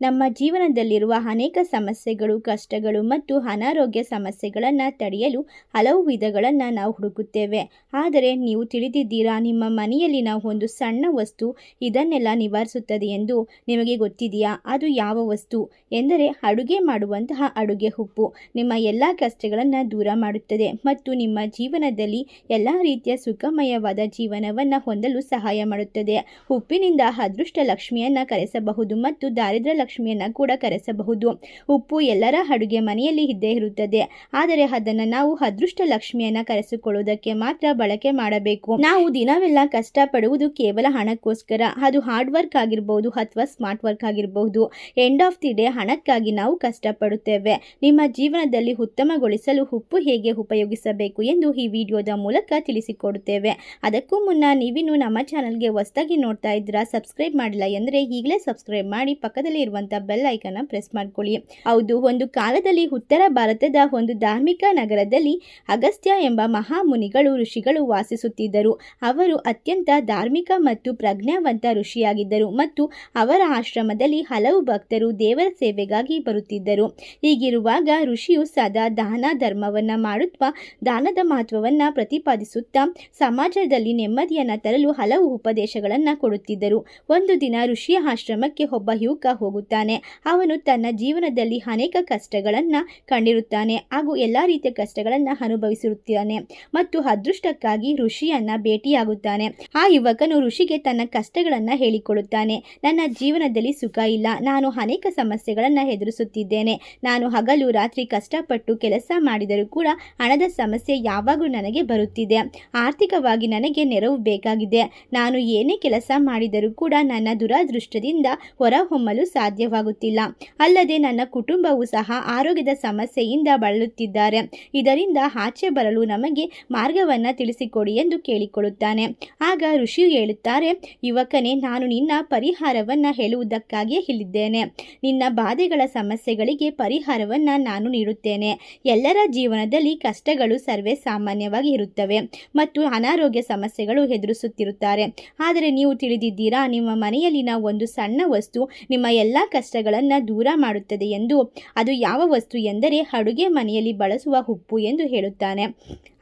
ನಮ್ಮ ಜೀವನದಲ್ಲಿರುವ ಅನೇಕ ಸಮಸ್ಯೆಗಳು, ಕಷ್ಟಗಳು ಮತ್ತು ಅನಾರೋಗ್ಯ ಸಮಸ್ಯೆಗಳನ್ನು ತಡೆಯಲು ಹಲವು ವಿಧಗಳನ್ನು ನಾವು ಹುಡುಕುತ್ತೇವೆ. ಆದರೆ ನೀವು ತಿಳಿದಿದ್ದೀರಾ, ನಿಮ್ಮ ಮನೆಯಲ್ಲಿನ ಒಂದು ಸಣ್ಣ ವಸ್ತು ಇದನ್ನೆಲ್ಲ ನಿವಾರಿಸುತ್ತದೆ ಎಂದು ನಿಮಗೆ ಗೊತ್ತಿದೆಯಾ? ಅದು ಯಾವ ವಸ್ತು? ಎಂದರೆ ಅಡುಗೆ ಮಾಡುವಂತಹ ಅಡುಗೆ ಉಪ್ಪು. ನಿಮ್ಮ ಎಲ್ಲ ಕಷ್ಟಗಳನ್ನು ದೂರ ಮಾಡುತ್ತದೆ ಮತ್ತು ನಿಮ್ಮ ಜೀವನದಲ್ಲಿ ಎಲ್ಲ ರೀತಿಯ ಸುಖಮಯವಾದ ಜೀವನವನ್ನು ಹೊಂದಲು ಸಹಾಯ ಮಾಡುತ್ತದೆ. ಉಪ್ಪಿನಿಂದ ಅದೃಷ್ಟ ಲಕ್ಷ್ಮಿಯನ್ನು ಕರೆಸಬಹುದು ಮತ್ತು ದಾರಿದ್ರ್ಯ ಲಕ್ಷ್ಮಿಯನ್ನು ಕೂಡ ಕರೆಸಬಹುದು. ಉಪ್ಪು ಎಲ್ಲರ ಅಡುಗೆ ಮನೆಯಲ್ಲಿ ಇದ್ದೇ ಇರುತ್ತದೆ. ಆದರೆ ಅದನ್ನು ನಾವು ಅದೃಷ್ಟ ಲಕ್ಷ್ಮಿಯನ್ನು ಕರೆಸಿಕೊಳ್ಳುವುದಕ್ಕೆ ಮಾತ್ರ ಬಳಕೆ ಮಾಡಬೇಕು. ನಾವು ದಿನವೆಲ್ಲ ಕಷ್ಟಪಡುವುದು ಕೇವಲ ಹಣಕ್ಕೋಸ್ಕರ. ಅದು ಹಾರ್ಡ್ ವರ್ಕ್ ಆಗಿರಬಹುದು ಅಥವಾ ಸ್ಮಾರ್ಟ್ ವರ್ಕ್ ಆಗಿರಬಹುದು ಎಂಡ್ ಆಫ್ ದಿ ಡೇ ಹಣಕ್ಕಾಗಿ ನಾವು ಕಷ್ಟಪಡುತ್ತೇವೆ. ನಿಮ್ಮ ಜೀವನದಲ್ಲಿ ಉತ್ತಮಗೊಳಿಸಲು ಉಪ್ಪು ಹೇಗೆ ಉಪಯೋಗಿಸಬೇಕು ಎಂದು ಈ ವಿಡಿಯೋದ ಮೂಲಕ ತಿಳಿಸಿಕೊಡುತ್ತೇವೆ. ಅದಕ್ಕೂ ಮುನ್ನ ನೀವಿನ್ನು ನಮ್ಮ ಚಾನಲ್ಗೆ ಹೊಸದಾಗಿ ನೋಡ್ತಾ ಇದ್ದೀರಾ ಸಬ್ಸ್ಕ್ರೈಬ್ ಮಾಡಿಲ್ಲ ಎಂದರೆ ಈಗಲೇ ಸಬ್ಸ್ಕ್ರೈಬ್ ಮಾಡಿ ಪಕ್ಕದಲ್ಲಿ ಇರುವಂಥ ಬೆಲ್ ಐಕನ್ನ ಪ್ರೆಸ್ ಮಾಡ್ಕೊಳ್ಳಿ. ಹೌದು, ಒಂದು ಕಾಲದಲ್ಲಿ ಉತ್ತರ ಭಾರತದ ಒಂದು ಧಾರ್ಮಿಕ ನಗರದಲ್ಲಿ ಅಗಸ್ತ್ಯ ಎಂಬ ಮಹಾಮುನಿಗಳು, ಋಷಿಗಳು ವಾಸಿಸುತ್ತಿದ್ದರು. ಅವರು ಅತ್ಯಂತ ಧಾರ್ಮಿಕ ಮತ್ತು ಪ್ರಜ್ಞಾವಂತ ಋಷಿಯಾಗಿದ್ದರು ಮತ್ತು ಅವರ ಆಶ್ರಮದಲ್ಲಿ ಹಲವು ಭಕ್ತರು ದೇವರ ಸೇವೆಗಾಗಿ ಬರುತ್ತಿದ್ದರು. ಹೀಗಿರುವಾಗ ಋಷಿಯು ಸದಾ ದಾನ ಧರ್ಮವನ್ನ ಮಾಡುತ್ತಾ, ದಾನದ ಮಹತ್ವವನ್ನ ಪ್ರತಿಪಾದಿಸುತ್ತಾ, ಸಮಾಜದಲ್ಲಿ ನೆಮ್ಮದಿಯನ್ನ ತರಲು ಹಲವು ಉಪದೇಶಗಳನ್ನು ಕೊಡುತ್ತಿದ್ದರು. ಒಂದು ದಿನ ಋಷಿಯ ಆಶ್ರಮಕ್ಕೆ ಒಬ್ಬ ಯುವಕ ಹೋಗುತ್ತಾನೆ ಅವನು ತನ್ನ ಜೀವನದಲ್ಲಿ ಅನೇಕ ಕಷ್ಟಗಳನ್ನು ಕಂಡಿರುತ್ತಾನೆ ಹಾಗೂ ಎಲ್ಲ ರೀತಿಯ ಕಷ್ಟಗಳನ್ನು ಅನುಭವಿಸಿರುತ್ತಾನೆ ಮತ್ತು ಅದೃಷ್ಟಕ್ಕಾಗಿ ಋಷಿಯನ್ನ ಭೇಟಿಯಾಗುತ್ತಾನೆ. ಆ ಯುವಕನು ಋಷಿಗೆ ತನ್ನ ಕಷ್ಟಗಳನ್ನು ಹೇಳಿಕೊಳ್ಳುತ್ತಾನೆ. ನನ್ನ ಜೀವನದಲ್ಲಿ ಸುಖ ಇಲ್ಲ. ನಾನು ಅನೇಕ ಸಮಸ್ಯೆಗಳನ್ನು ಎದುರಿಸುತ್ತಿದ್ದೇನೆ. ನಾನು ಹಗಲು ರಾತ್ರಿ ಕಷ್ಟಪಟ್ಟು ಕೆಲಸ ಮಾಡಿದರೂ ಕೂಡ ಹಣದ ಸಮಸ್ಯೆ ಯಾವಾಗಲೂ ನನಗೆ ಬರುತ್ತಿದೆ. ಆರ್ಥಿಕವಾಗಿ ನನಗೆ ನೆರವು ಬೇಕಾಗಿದೆ. ನಾನು ಏನೇ ಕೆಲಸ ಮಾಡಿದರೂ ಕೂಡ ನನ್ನ ದುರಾದೃಷ್ಟದಿಂದ ಹೊರಹೊಮ್ಮಲು ಸಾಧ್ಯವಾಗುತ್ತಿಲ್ಲ. ಅಲ್ಲದೆ ನನ್ನ ಕುಟುಂಬವು ಸಹ ಆರೋಗ್ಯದ ಸಮಸ್ಯೆಯಿಂದ ಬಳಲುತ್ತಿದ್ದಾರೆ. ಇದರಿಂದ ಆಚೆ ಬರಲು ನಮಗೆ ಮಾರ್ಗವನ್ನು ತಿಳಿಸಿಕೊಡಿ ಎಂದು ಕೇಳಿಕೊಳ್ಳುತ್ತಾನೆ. ಆಗ ಋಷಿ ಹೇಳುತ್ತಾರೆ, ಯುವಕನೇ, ನಾನು ನಿನ್ನ ಪರಿಹಾರವನ್ನು ಹೇಳುವುದಕ್ಕಾಗಿಯೇ ಇಲ್ಲಿದ್ದೇನೆ. ನಿನ್ನ ಬಾಧೆಗಳ ಸಮಸ್ಯೆಗಳಿಗೆ ಪರಿಹಾರವನ್ನು ನಾನು ನೀಡುತ್ತೇನೆ. ಎಲ್ಲರ ಜೀವನದಲ್ಲಿ ಕಷ್ಟಗಳು ಸರ್ವೇ ಸಾಮಾನ್ಯವಾಗಿ ಇರುತ್ತವೆ ಮತ್ತು ಅನಾರೋಗ್ಯ ಸಮಸ್ಯೆಗಳು ಎದುರಿಸುತ್ತಿರುತ್ತಾರೆ. ಆದರೆ ನೀವು ತಿಳಿದಿದ್ದೀರಾ, ನಿಮ್ಮ ಮನೆಯಲ್ಲಿನ ಒಂದು ಸಣ್ಣ ವಸ್ತು ನಿಮ್ಮ ಎಲ್ಲ ಕಷ್ಟಗಳನ್ನು ದೂರ ಮಾಡುತ್ತದೆ ಎಂದು. ಅದು ಯಾವ ವಸ್ತು ಎಂದರೆ ಅಡುಗೆ ಮನೆಯಲ್ಲಿ ಬಳಸುವ ಉಪ್ಪು ಎಂದು ಹೇಳುತ್ತಾನೆ.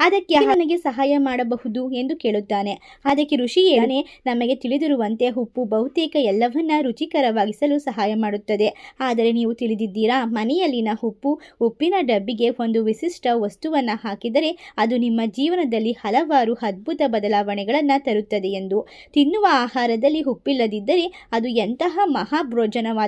ಅದಕ್ಕೆ ನನಗೆ ಸಹಾಯ ಮಾಡಬಹುದು ಎಂದು ಕೇಳುತ್ತಾನೆ. ಅದಕ್ಕೆ ಋಷಿ ಏನೇ ನಮಗೆ ತಿಳಿದಿರುವಂತೆ ಉಪ್ಪು ಬಹುತೇಕ ಎಲ್ಲವನ್ನ ರುಚಿಕರವಾಗಿಸಲು ಸಹಾಯ ಮಾಡುತ್ತದೆ. ಆದರೆ ನೀವು ತಿಳಿದಿದ್ದೀರಾ, ಮನೆಯಲ್ಲಿನ ಉಪ್ಪು ಉಪ್ಪಿನ ಡಬ್ಬಿಗೆ ಒಂದು ವಿಶಿಷ್ಟ ವಸ್ತುವನ್ನು ಹಾಕಿದರೆ ಅದು ನಿಮ್ಮ ಜೀವನದಲ್ಲಿ ಹಲವಾರು ಅದ್ಭುತ ಬದಲಾವಣೆಗಳನ್ನು ತರುತ್ತದೆ ಎಂದು. ತಿನ್ನುವ ಆಹಾರದಲ್ಲಿ ಉಪ್ಪಿಲ್ಲದಿದ್ದರೆ ಅದು ಎಂತಹ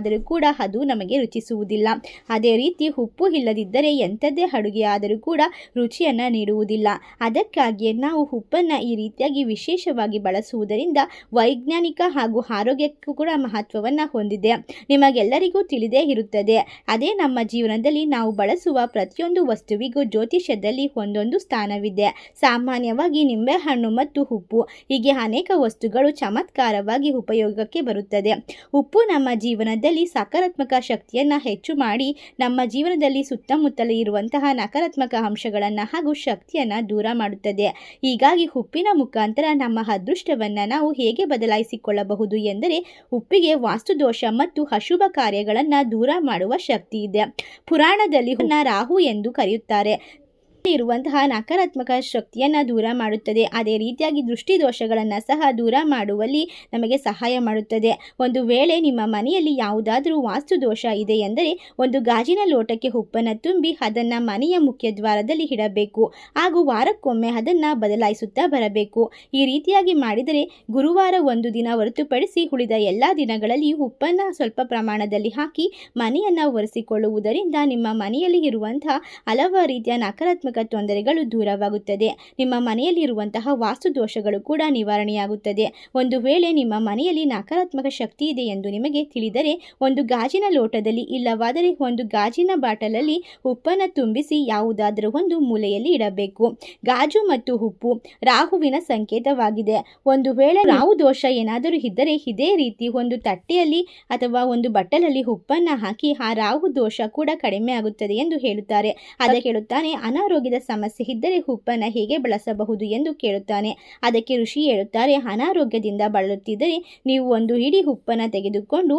ಮಹಾಭೋಜನವಾದರೂ ಕೂಡ ಅದು ನಮಗೆ ರುಚಿಸುವುದಿಲ್ಲ. ಅದೇ ರೀತಿ ಉಪ್ಪು ಇಲ್ಲದಿದ್ದರೆ ಎಂಥದ್ದೇ ಅಡುಗೆ ಆದರೂ ಕೂಡ ರುಚಿಯನ್ನು ನೀಡುವುದಿಲ್ಲ. ಅದಕ್ಕಾಗಿಯೇ ನಾವು ಉಪ್ಪನ್ನು ಈ ರೀತಿಯಾಗಿ ವಿಶೇಷವಾಗಿ ಬಳಸುವುದರಿಂದ ವೈಜ್ಞಾನಿಕ ಹಾಗೂ ಆರೋಗ್ಯಕ್ಕೂ ಕೂಡ ಮಹತ್ವವನ್ನು ಹೊಂದಿದೆ. ನಿಮಗೆಲ್ಲರಿಗೂ ತಿಳಿದೇ ಇರುತ್ತದೆ. ಅದೇ ನಮ್ಮ ಜೀವನದಲ್ಲಿ ನಾವು ಬಳಸುವ ಪ್ರತಿಯೊಂದು ವಸ್ತುವಿಗೂ ಜ್ಯೋತಿಷ್ಯದಲ್ಲಿ ಒಂದೊಂದು ಸ್ಥಾನವಿದೆ. ಸಾಮಾನ್ಯವಾಗಿ ನಿಂಬೆಹಣ್ಣು ಮತ್ತು ಉಪ್ಪು ಹೀಗೆ ಅನೇಕ ವಸ್ತುಗಳು ಚಮತ್ಕಾರವಾಗಿ ಉಪಯೋಗಕ್ಕೆ ಬರುತ್ತದೆ. ಉಪ್ಪು ನಮ್ಮ ಜೀವನದಲ್ಲಿ ಸಕಾರಾತ್ಮಕ ಶಕ್ತಿಯನ್ನು ಹೆಚ್ಚು ಮಾಡಿ ನಮ್ಮ ಜೀವನದಲ್ಲಿ ಸುತ್ತಮುತ್ತಲೇ ಇರುವಂತಹ ನಕಾರಾತ್ಮಕ ಅಂಶಗಳನ್ನು ಹಾಗೂ ಶಕ್ತಿಯನ್ನು ದೂರ ಮಾಡುತ್ತದೆ. ಹೀಗಾಗಿ ಉಪ್ಪಿನ ಮುಖಾಂತರ ನಮ್ಮ ಅದೃಷ್ಟವನ್ನು ನಾವು ಹೇಗೆ ಬದಲಾಯಿಸಿಕೊಳ್ಳಬಹುದು ಎಂದರೆ ಉಪ್ಪಿಗೆ ವಾಸ್ತುದೋಷ ಮತ್ತು ಅಶುಭ ಕಾರ್ಯಗಳನ್ನು ದೂರ ಮಾಡುವ ಶಕ್ತಿ ಇದೆ. ಪುರಾಣದಲ್ಲಿ ರಾಹು ಎಂದು ಕರೆಯುತ್ತಾರೆ. ಇರುವಂತಹ ನಕಾರಾತ್ಮಕ ಶಕ್ತಿಯನ್ನು ದೂರ ಮಾಡುತ್ತದೆ. ಅದೇ ರೀತಿಯಾಗಿ ದೃಷ್ಟಿ ದೋಷಗಳನ್ನು ಸಹ ದೂರ ಮಾಡುವಲ್ಲಿ ನಮಗೆ ಸಹಾಯ ಮಾಡುತ್ತದೆ. ಒಂದು ವೇಳೆ ನಿಮ್ಮ ಮನೆಯಲ್ಲಿ ಯಾವುದಾದರೂ ವಾಸ್ತು ದೋಷ ಇದೆ ಎಂದರೆ ಒಂದು ಗಾಜಿನ ಲೋಟಕ್ಕೆ ಉಪ್ಪನ್ನು ತುಂಬಿ ಅದನ್ನು ಮನೆಯ ಮುಖ್ಯ ದ್ವಾರದಲ್ಲಿ ಇಡಬೇಕು. ಹಾಗೂ ವಾರಕ್ಕೊಮ್ಮೆ ಅದನ್ನು ಬದಲಾಯಿಸುತ್ತಾ ಬರಬೇಕು. ಈ ರೀತಿಯಾಗಿ ಮಾಡಿದರೆ ಗುರುವಾರ ಒಂದು ದಿನ ಹೊರತುಪಡಿಸಿ ಉಳಿದ ಎಲ್ಲ ದಿನಗಳಲ್ಲಿ ಉಪ್ಪನ್ನು ಸ್ವಲ್ಪ ಪ್ರಮಾಣದಲ್ಲಿ ಹಾಕಿ ಮನೆಯನ್ನು ಒರೆಸಿಕೊಳ್ಳುವುದರಿಂದ ನಿಮ್ಮ ಮನೆಯಲ್ಲಿ ಇರುವಂತಹ ಹಲವಾರು ರೀತಿಯ ನಕಾರಾತ್ಮಕ ತೊಂದರೆಗಳು ದೂರವಾಗುತ್ತದೆ. ನಿಮ್ಮ ಮನೆಯಲ್ಲಿರುವಂತಹ ವಾಸ್ತು ದೋಷಗಳು ಕೂಡ ನಿವಾರಣೆಯಾಗುತ್ತದೆ. ಒಂದು ವೇಳೆ ನಿಮ್ಮ ಮನೆಯಲ್ಲಿ ನಕಾರಾತ್ಮಕ ಶಕ್ತಿ ಇದೆ ಎಂದು ನಿಮಗೆ ತಿಳಿದರೆ, ಒಂದು ಗಾಜಿನ ಲೋಟದಲ್ಲಿ ಇಲ್ಲವಾದರೆ ಒಂದು ಗಾಜಿನ ಬಾಟಲಲ್ಲಿ ಉಪ್ಪನ್ನು ತುಂಬಿಸಿ ಯಾವುದಾದರೂ ಒಂದು ಮೂಲೆಯಲ್ಲಿ ಇಡಬೇಕು. ಗಾಜು ಮತ್ತು ಉಪ್ಪು ರಾಹುವಿನ ಸಂಕೇತವಾಗಿದೆ. ಒಂದು ವೇಳೆ ರಾಹು ದೋಷ ಏನಾದರೂ ಇದ್ದರೆ ಇದೇ ರೀತಿ ಒಂದು ತಟ್ಟೆಯಲ್ಲಿ ಅಥವಾ ಒಂದು ಬಟ್ಟಲಲ್ಲಿ ಉಪ್ಪನ್ನು ಹಾಕಿ ಆ ರಾಹು ದೋಷ ಕೂಡ ಕಡಿಮೆ ಆಗುತ್ತದೆ ಎಂದು ಹೇಳುತ್ತಾರೆ. ಅದಕ್ಕೆ ಹೇಳುತ್ತಾನೆ ಅನಾರೋಗ್ಯ ಅನಾರೋಗ್ಯದ ಸಮಸ್ಯೆ ಇದ್ದರೆ ಉಪ್ಪನ್ನು ಹೇಗೆ ಬಳಸಬಹುದು ಎಂದು ಕೇಳುತ್ತಾನೆ. ಅದಕ್ಕೆ ಋಷಿ ಹೇಳುತ್ತಾರೆ, ಅನಾರೋಗ್ಯದಿಂದ ಬಳಲುತ್ತಿದ್ದರೆ ನೀವು ಒಂದು ಹಿಡಿ ಉಪ್ಪನ್ನು ತೆಗೆದುಕೊಂಡು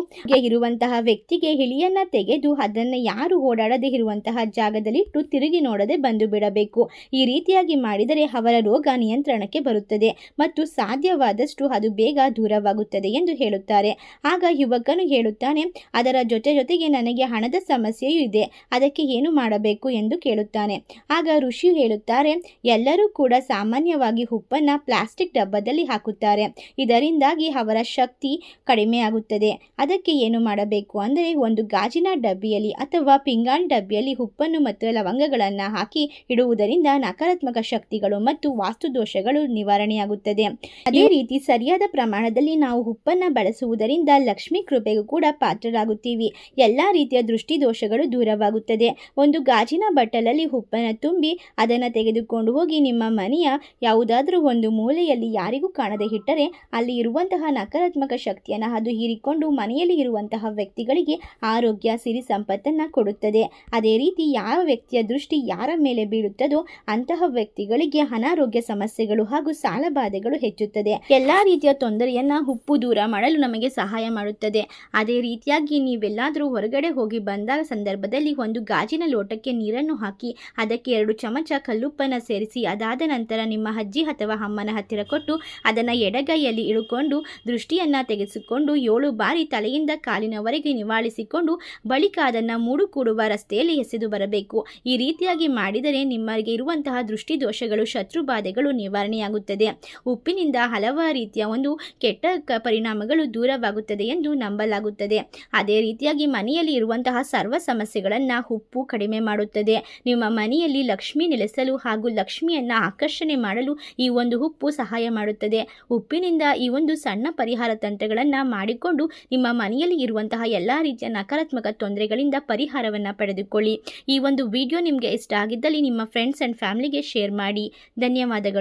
ಇರುವಂತಹ ವ್ಯಕ್ತಿಗೆ ಹಿಳಿಯನ್ನ ತೆಗೆದು ಅದನ್ನು ಯಾರು ಓಡಾಡದೆ ಇರುವಂತಹ ಜಾಗದಲ್ಲಿಟ್ಟು ತಿರುಗಿ ನೋಡದೆ ಬಂದು ಬಿಡಬೇಕು. ಈ ರೀತಿಯಾಗಿ ಮಾಡಿದರೆ ಅವರ ರೋಗ ನಿಯಂತ್ರಣಕ್ಕೆ ಬರುತ್ತದೆ ಮತ್ತು ಸಾಧ್ಯವಾದಷ್ಟು ಅದು ಬೇಗ ದೂರವಾಗುತ್ತದೆ ಎಂದು ಹೇಳುತ್ತಾರೆ. ಆಗ ಯುವಕನು ಹೇಳುತ್ತಾನೆ, ಅದರ ಜೊತೆ ಜೊತೆಗೆ ನನಗೆ ಹಣದ ಸಮಸ್ಯೆಯೂ ಇದೆ, ಅದಕ್ಕೆ ಏನು ಮಾಡಬೇಕು? ಎಂದು ಕೇಳುತ್ತಾನೆ. ಆಗ ಋಷಿ ಹೇಳುತ್ತಾರೆ ಎಲ್ಲರೂ ಕೂಡ ಸಾಮಾನ್ಯವಾಗಿ ಉಪ್ಪನ್ನು ಪ್ಲಾಸ್ಟಿಕ್ ಡಬ್ಬದಲ್ಲಿ ಹಾಕುತ್ತಾರೆ. ಇದರಿಂದಾಗಿ ಅವರ ಶಕ್ತಿ ಕಡಿಮೆಯಾಗುತ್ತದೆ. ಅದಕ್ಕೆ ಏನು ಮಾಡಬೇಕು ಅಂದರೆ ಒಂದು ಗಾಜಿನ ಡಬ್ಬಿಯಲ್ಲಿ ಅಥವಾ ಪಿಂಗಾಣ್ ಡಬ್ಬಿಯಲ್ಲಿ ಉಪ್ಪನ್ನು ಮತ್ತು ಲವಂಗಗಳನ್ನು ಹಾಕಿ ಇಡುವುದರಿಂದ ನಕಾರಾತ್ಮಕ ಶಕ್ತಿಗಳು ಮತ್ತು ವಾಸ್ತು ದೋಷಗಳು ನಿವಾರಣೆಯಾಗುತ್ತದೆ. ಅದೇ ರೀತಿ ಸರಿಯಾದ ಪ್ರಮಾಣದಲ್ಲಿ ನಾವು ಉಪ್ಪನ್ನು ಬಳಸುವುದರಿಂದ ಲಕ್ಷ್ಮೀ ಕೃಪೆಗೂ ಕೂಡ ಪಾತ್ರರಾಗುತ್ತೀವಿ. ಎಲ್ಲ ರೀತಿಯ ದೃಷ್ಟಿ ದೋಷಗಳು ದೂರವಾಗುತ್ತದೆ. ಒಂದು ಗಾಜಿನ ಬಟ್ಟಲಲ್ಲಿ ಉಪ್ಪನ್ನು ತುಂಬಿ ಅದನ್ನು ತೆಗೆದುಕೊಂಡು ಹೋಗಿ ನಿಮ್ಮ ಮನೆಯ ಯಾವುದಾದರೂ ಒಂದು ಮೂಲೆಯಲ್ಲಿ ಯಾರಿಗೂ ಕಾಣದೆ ಇಟ್ಟರೆ ಅಲ್ಲಿ ಇರುವಂತಹ ನಕಾರಾತ್ಮಕ ಶಕ್ತಿಯನ್ನು ಅದು ಹೀರಿಕೊಂಡು ಮನೆಯಲ್ಲಿ ಇರುವಂತಹ ವ್ಯಕ್ತಿಗಳಿಗೆ ಆರೋಗ್ಯ, ಸಿರಿ ಸಂಪತ್ತನ್ನು ಕೊಡುತ್ತದೆ. ಅದೇ ರೀತಿ ಯಾವ ವ್ಯಕ್ತಿಯ ದೃಷ್ಟಿ ಯಾರ ಮೇಲೆ ಬೀಳುತ್ತದೋ ಅಂತಹ ವ್ಯಕ್ತಿಗಳಿಗೆ ಅನಾರೋಗ್ಯ ಸಮಸ್ಯೆಗಳು ಹಾಗೂ ಸಾಲಬಾಧೆಗಳು ಹೆಚ್ಚುತ್ತದೆ. ಎಲ್ಲ ರೀತಿಯ ತೊಂದರೆಯನ್ನ ಉಪ್ಪು ದೂರ ಮಾಡಲು ನಮಗೆ ಸಹಾಯ ಮಾಡುತ್ತದೆ. ಅದೇ ರೀತಿಯಾಗಿ ನೀವೆಲ್ಲಾದರೂ ಹೊರಗಡೆ ಹೋಗಿ ಬಂದ ಸಂದರ್ಭದಲ್ಲಿ ಒಂದು ಗಾಜಿನ ಲೋಟಕ್ಕೆ ನೀರನ್ನು ಹಾಕಿ ಅದಕ್ಕೆ ಎರಡು ಚಮಚ ಕಲ್ಲುಪ್ಪನ್ನು ಸೇರಿಸಿ, ಅದಾದ ನಂತರ ನಿಮ್ಮ ಅಜ್ಜಿ ಅಥವಾ ಅಮ್ಮನ ಹತ್ತಿರ ಕೊಟ್ಟು ಅದನ್ನು ಎಡಗೈಯಲ್ಲಿ ಇಳುಕೊಂಡು ದೃಷ್ಟಿಯನ್ನು ತೆಗೆಸಿಕೊಂಡು ಏಳು ಬಾರಿ ತಲೆಯಿಂದ ಕಾಲಿನವರೆಗೆ ನಿವಾಳಿಸಿಕೊಂಡು ಬಳಿಕ ಅದನ್ನು ಮೂಡು ಕೂಡುವ ರಸ್ತೆಯಲ್ಲಿ ಎಸೆದು ಬರಬೇಕು. ಈ ರೀತಿಯಾಗಿ ಮಾಡಿದರೆ ನಿಮಗೆ ಇರುವಂತಹ ದೃಷ್ಟಿ ದೋಷಗಳು ಶತ್ರು ಬಾಧೆಗಳು ನಿವಾರಣೆಯಾಗುತ್ತದೆ. ಉಪ್ಪಿನಿಂದ ಹಲವಾರು ರೀತಿಯ ಒಂದು ಕೆಟ್ಟ ಪರಿಣಾಮಗಳು ದೂರವಾಗುತ್ತದೆ ಎಂದು ನಂಬಲಾಗುತ್ತದೆ. ಅದೇ ರೀತಿಯಾಗಿ ಮನೆಯಲ್ಲಿ ಇರುವಂತಹ ಸರ್ವ ಸಮಸ್ಯೆಗಳನ್ನು ಉಪ್ಪು ಕಡಿಮೆ ಮಾಡುತ್ತದೆ. ನಿಮ್ಮ ಮನೆಯಲ್ಲಿ ಲಕ್ಷ್ಮಿ ನೆಲೆಸಲು ಹಾಗೂ ಲಕ್ಷ್ಮಿಯನ್ನು ಆಕರ್ಷಣೆ ಮಾಡಲು ಈ ಒಂದು ಉಪ್ಪು ಸಹಾಯ ಮಾಡುತ್ತದೆ. ಉಪ್ಪಿನಿಂದ ಈ ಒಂದು ಸಣ್ಣ ಪರಿಹಾರ ತಂತ್ರಗಳನ್ನು ಮಾಡಿಕೊಂಡು ನಿಮ್ಮ ಮನೆಯಲ್ಲಿ ಇರುವಂತಹ ಎಲ್ಲ ರೀತಿಯ ನಕಾರಾತ್ಮಕ ತೊಂದರೆಗಳಿಂದ ಪರಿಹಾರವನ್ನು ಪಡೆದುಕೊಳ್ಳಿ. ಈ ಒಂದು ವಿಡಿಯೋ ನಿಮಗೆ ಇಷ್ಟ ಆಗಿದ್ದಲ್ಲಿ ನಿಮ್ಮ ಫ್ರೆಂಡ್ಸ್ ಆ್ಯಂಡ್ ಫ್ಯಾಮಿಲಿಗೆ ಶೇರ್ ಮಾಡಿ. ಧನ್ಯವಾದಗಳು.